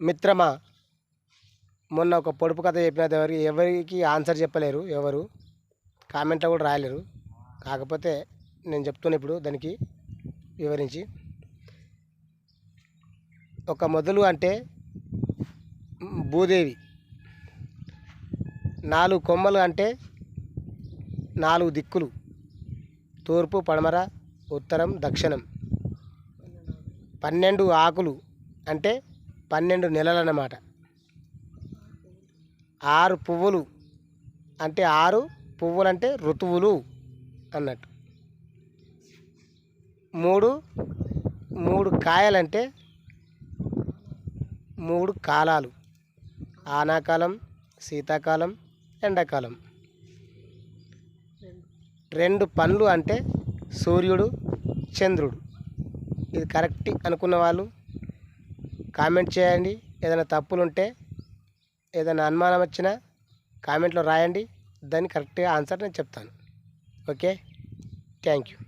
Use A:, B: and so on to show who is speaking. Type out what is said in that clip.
A: మిత్రమా? మొన్న ఒక పొడుపు కథ చెప్పిన ఎవరికి ఎవరికి ఆన్సర్ చెప్పలేరు ఎవరు. కామెంట్లో కూడా రాయలేరు. కాకపోతే నేను చెప్తున్నా ఇప్పుడు దానికి వివరించి. ఒక మొదలు అంటే భూదేవి. నాలుగు కొమ్మలు అంటే నాలుగు దిక్కులు. తూర్పు పడమర ఉత్తరం దక్షిణం. పన్నెండు ఆకులు అంటే పన్నెండు నెలలు అన్నమాట ఆరు పువ్వులు అంటే ఆరు పువ్వులు అంటే ఋతువులు అన్నట్టు. మూడు మూడు కాయలంటే మూడు కాలాలు. ఆనాకాలం శీతాకాలం ఎండాకాలం. రెండు పండ్లు అంటే సూర్యుడు చంద్రుడు. ఇది కరెక్ట్ అనుకున్న వాళ్ళు కామెంట్ చేయండి. ఏదైనా తప్పులు ఉంటే ఏదైనా అనుమానం వచ్చినా కామెంట్లో రాయండి. దాన్ని కరెక్ట్గా ఆన్సర్ నేను చెప్తాను. ఓకే? Thank you.